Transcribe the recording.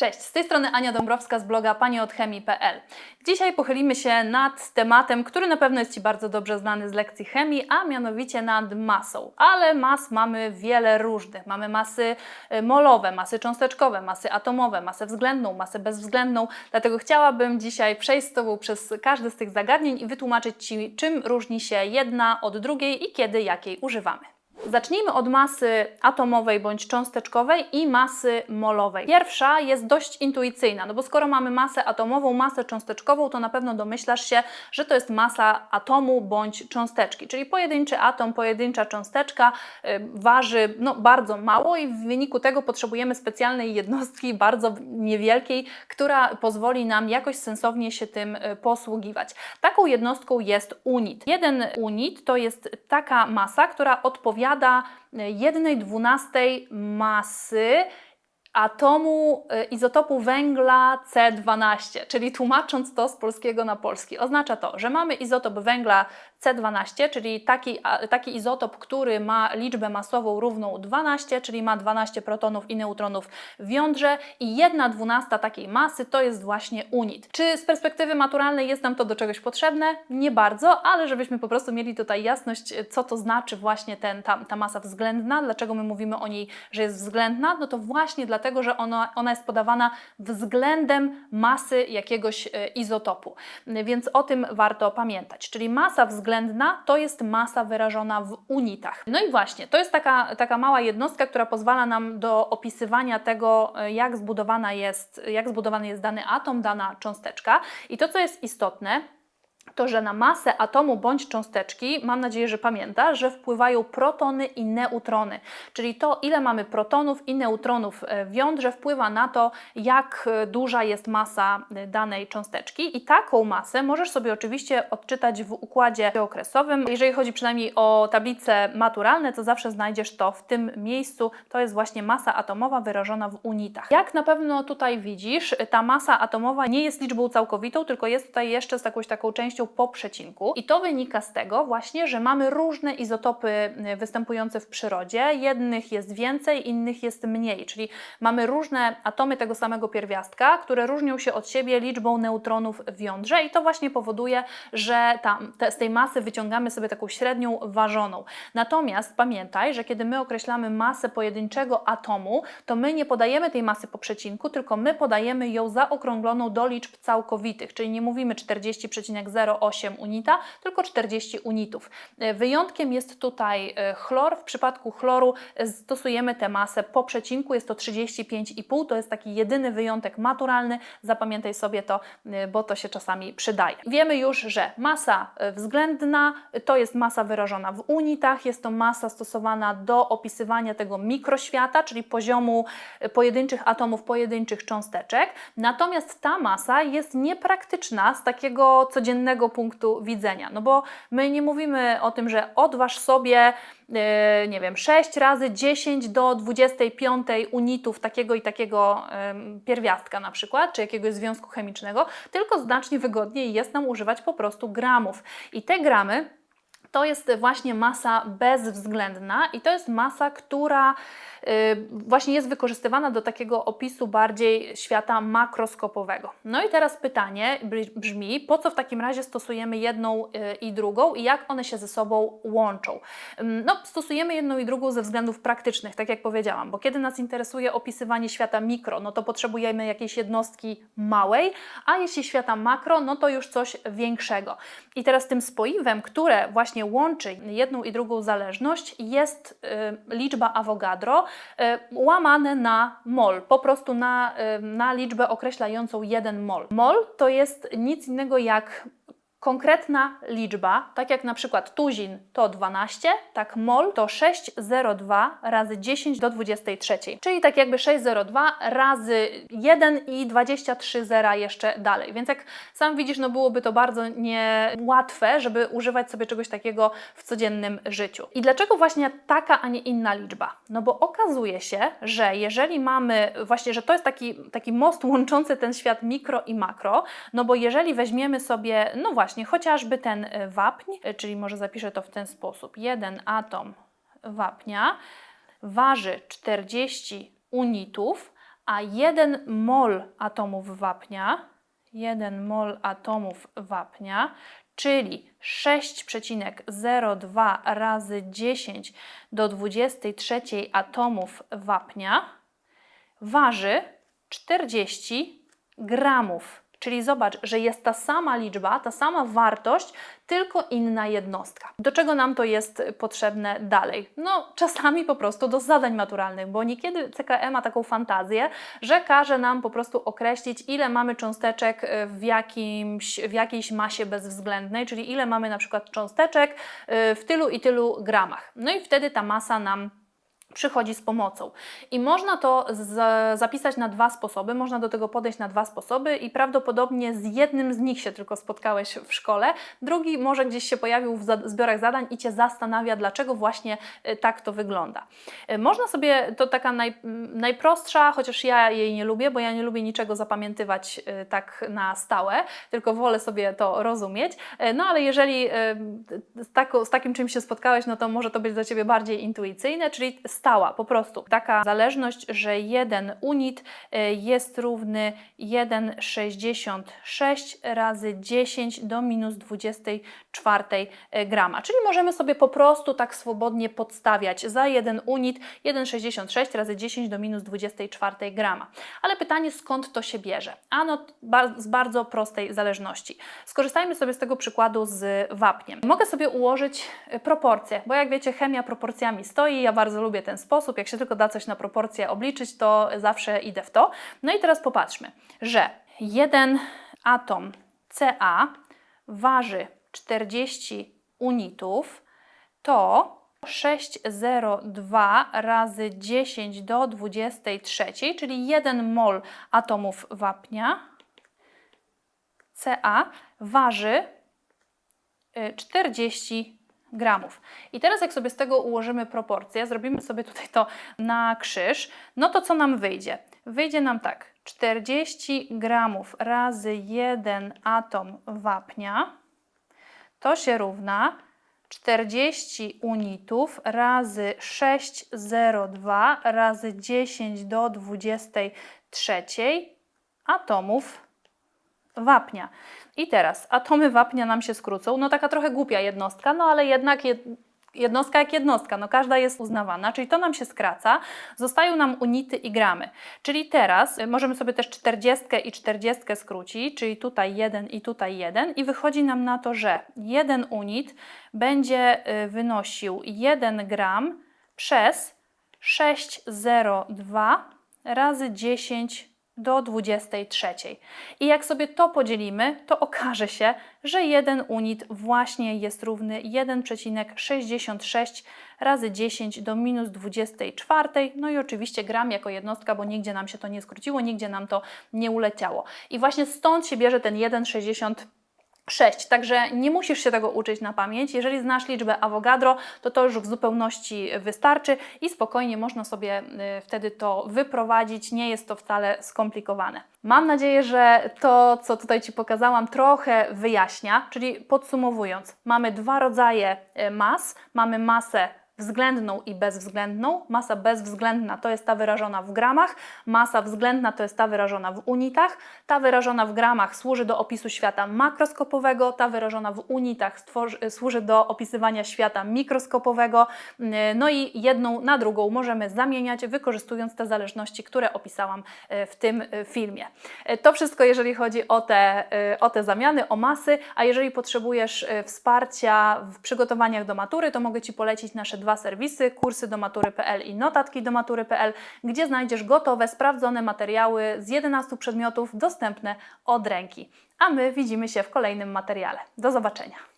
Cześć, z tej strony Ania Dąbrowska z bloga paniodchemii.pl. Dzisiaj pochylimy się nad tematem, który na pewno jest Ci bardzo dobrze znany z lekcji chemii, a mianowicie nad masą. Ale mas mamy wiele różnych. Mamy masy y, molowe, masy cząsteczkowe, masy atomowe, masę względną, masę bezwzględną. Dlatego chciałabym dzisiaj przejść z Tobą przez każdy z tych zagadnień i wytłumaczyć Ci, czym różni się jedna od drugiej i kiedy jakiej używamy. Zacznijmy od masy atomowej bądź cząsteczkowej i masy molowej. Pierwsza jest dość intuicyjna, no bo skoro mamy masę atomową, masę cząsteczkową, to na pewno domyślasz się, że to jest masa atomu bądź cząsteczki, czyli pojedynczy atom, pojedyncza cząsteczka y, waży no, bardzo mało i w wyniku tego potrzebujemy specjalnej jednostki, bardzo niewielkiej, która pozwoli nam jakoś sensownie się tym y, posługiwać. Taką jednostką jest unit. Jeden unit to jest taka masa, która odpowiada jednej dwunastej masy atomu y, izotopu węgla C12, czyli tłumacząc to z polskiego na polski, oznacza to, że mamy izotop węgla C12, czyli taki, taki izotop, który ma liczbę masową równą 12, czyli ma 12 protonów i neutronów w jądrze i 1 dwunasta takiej masy to jest właśnie unit. Czy z perspektywy maturalnej jest nam to do czegoś potrzebne? Nie bardzo, ale żebyśmy po prostu mieli tutaj jasność, co to znaczy właśnie ten, ta, ta masa względna, dlaczego my mówimy o niej, że jest względna, no to właśnie dlatego, że ona, ona jest podawana względem masy jakiegoś e, izotopu. Więc o tym warto pamiętać. Czyli masa względna to jest masa wyrażona w unitach. No i właśnie, to jest taka, taka mała jednostka, która pozwala nam do opisywania tego, e, jak, zbudowana jest, jak zbudowany jest dany atom, dana cząsteczka. I to, co jest istotne, to, że na masę atomu bądź cząsteczki, mam nadzieję, że pamięta, że wpływają protony i neutrony. Czyli to, ile mamy protonów i neutronów e, w jądrze, wpływa na to, jak e, duża jest masa e, danej cząsteczki. I taką masę możesz sobie oczywiście odczytać w układzie okresowym. Jeżeli chodzi przynajmniej o tablice maturalne, to zawsze znajdziesz to w tym miejscu. To jest właśnie masa atomowa wyrażona w unitach. Jak na pewno tutaj widzisz, ta masa atomowa nie jest liczbą całkowitą, tylko jest tutaj jeszcze z jakąś taką częścią po przecinku. I to wynika z tego właśnie, że mamy różne izotopy y, występujące w przyrodzie. Jednych jest więcej, innych jest mniej, czyli mamy różne atomy tego samego pierwiastka, które różnią się od siebie liczbą neutronów w jądrze i to właśnie powoduje, że tam, te, z tej masy wyciągamy sobie taką średnią ważoną. Natomiast pamiętaj, że kiedy my określamy masę pojedynczego atomu, to my nie podajemy tej masy po przecinku, tylko my podajemy ją zaokrągloną do liczb całkowitych, czyli nie mówimy 40,0 0,8 unita, tylko 40 unitów. E, wyjątkiem jest tutaj e, chlor. W przypadku chloru e, stosujemy tę masę po przecinku, jest to 35,5. To jest taki jedyny wyjątek maturalny. Zapamiętaj sobie to, bo to się czasami przydaje. Wiemy już, że masa względna to jest masa wyrażona w unitach, jest to masa stosowana do opisywania tego mikroświata, czyli poziomu pojedynczych atomów, pojedynczych cząsteczek. Natomiast ta masa jest niepraktyczna z takiego codziennego punktu widzenia. No bo my nie mówimy o tym, że odważ sobie, yy, nie wiem, 6 razy 10 do 25 unitów takiego i takiego pierwiastka na przykład, czy jakiegoś związku chemicznego, tylko znacznie wygodniej jest nam używać po prostu gramów. I te gramy to jest właśnie masa bezwzględna i to jest masa, która Y, właśnie jest wykorzystywana do takiego opisu bardziej świata makroskopowego. No i teraz pytanie brzmi, po co w takim razie stosujemy jedną y, i drugą i jak one się ze sobą łączą? No, stosujemy jedną i drugą ze względów praktycznych, tak jak powiedziałam, bo kiedy nas interesuje opisywanie świata mikro, no to potrzebujemy jakiejś jednostki małej, a jeśli świata makro, no to już coś większego. I teraz tym spoiwem, które właśnie łączy jedną i drugą zależność, jest y, liczba Avogadro, E, łamane na mol, po prostu na, e, na liczbę określającą 1 mol. Mol to jest nic innego jak konkretna liczba, tak jak na przykład tuzin to 12, tak mol to 602 razy 10 do 23, czyli tak jakby 602 razy 1 i 23 zera jeszcze dalej. Więc jak sam widzisz, no byłoby to bardzo niełatwe, żeby używać sobie czegoś takiego w codziennym życiu. I dlaczego właśnie taka, a nie inna liczba? No bo okazuje się, że jeżeli mamy właśnie, że to jest taki, taki most łączący ten świat mikro i makro, no bo jeżeli weźmiemy sobie, no właśnie, właśnie chociażby ten e, wapń, e, czyli może zapiszę to w ten sposób. Jeden atom wapnia waży 40 unitów, a 1 mol atomów wapnia, 1 mol atomów wapnia, czyli 6,02 razy 10 do 23 atomów wapnia, waży 40 gramów. Czyli zobacz, że jest ta sama liczba, ta sama wartość, tylko inna jednostka. Do czego nam to jest potrzebne dalej? No, czasami po prostu do zadań maturalnych, bo niekiedy CKE ma taką fantazję, że każe nam po prostu określić, ile mamy cząsteczek w, jakimś, w jakiejś masie bezwzględnej, czyli ile mamy na przykład cząsteczek e, w tylu i tylu gramach. No i wtedy ta masa nam przychodzi z pomocą. I można to z, zapisać na dwa sposoby, można do tego podejść na dwa sposoby i prawdopodobnie z jednym z nich się tylko spotkałeś w szkole, drugi może gdzieś się pojawił w zbiorach zadań i Cię zastanawia, dlaczego właśnie y, tak to wygląda. Y, Można sobie, to taka naj, najprostsza, chociaż ja jej nie lubię, bo ja nie lubię niczego zapamiętywać y, tak na stałe, tylko wolę sobie to rozumieć, no ale jeżeli z, z takim czymś się spotkałeś, no to może to być dla Ciebie bardziej intuicyjne, czyli stała, po prostu. Taka zależność, że jeden unit y, jest równy 1,66 razy 10 do minus 24 y, grama. Czyli możemy sobie po prostu tak swobodnie podstawiać za jeden unit 1,66 razy 10 do minus 24 grama. Ale pytanie, skąd to się bierze? Ano z bardzo prostej zależności. Skorzystajmy sobie z tego przykładu z wapniem. Mogę sobie ułożyć y, proporcje, bo jak wiecie, chemia proporcjami stoi. Ja bardzo lubię ten sposób. Jak się tylko da coś na proporcje obliczyć, to zawsze idę w to. No i teraz popatrzmy, że jeden atom Ca waży 40 unitów, to 602 razy 10 do 23, czyli 1 mol atomów wapnia Ca waży y, 40 gramów. I teraz jak sobie z tego ułożymy proporcje, zrobimy sobie tutaj to na krzyż, no to co nam wyjdzie? Wyjdzie nam tak, 40 gramów razy 1 atom wapnia to się równa 40 unitów razy 6,02 razy 10 do 23 atomów wapnia. I teraz atomy wapnia nam się skrócą. No taka trochę głupia jednostka, no ale jednak jed, jednostka jak jednostka, no każda jest uznawana, czyli to nam się skraca. Zostają nam unity i gramy. Czyli teraz y, możemy sobie też 40 i 40 skrócić, czyli tutaj 1 i tutaj 1 i wychodzi nam na to, że 1 unit będzie y, wynosił 1 gram przez 6,02 razy 10 do 23. I jak sobie to podzielimy, to okaże się, że jeden unit właśnie jest równy 1,66 razy 10 do minus 24. No i oczywiście gram jako jednostka, bo nigdzie nam się to nie skróciło, nigdzie nam to nie uleciało. I właśnie stąd się bierze ten 1,66. 6. Także nie musisz się tego uczyć na pamięć. Jeżeli znasz liczbę Avogadro, to to już w zupełności wystarczy i spokojnie można sobie y, wtedy to wyprowadzić. Nie jest to wcale skomplikowane. Mam nadzieję, że to, co tutaj Ci pokazałam, trochę wyjaśnia. Czyli podsumowując, mamy dwa rodzaje y, mas. Mamy masę względną i bezwzględną. Masa bezwzględna to jest ta wyrażona w gramach, masa względna to jest ta wyrażona w unitach. Ta wyrażona w gramach służy do opisu świata makroskopowego, ta wyrażona w unitach służy do opisywania świata mikroskopowego. No i jedną na drugą możemy zamieniać, wykorzystując te zależności, które opisałam e, w tym e, filmie. To wszystko, jeżeli chodzi o te, o te zamiany, o masy, a jeżeli potrzebujesz wsparcia w przygotowaniach do matury, to mogę Ci polecić nasze dwa serwisy, kursy do matury.pl i notatki do matury.pl, gdzie znajdziesz gotowe, sprawdzone materiały z 11 przedmiotów dostępne od ręki. A my widzimy się w kolejnym materiale. Do zobaczenia.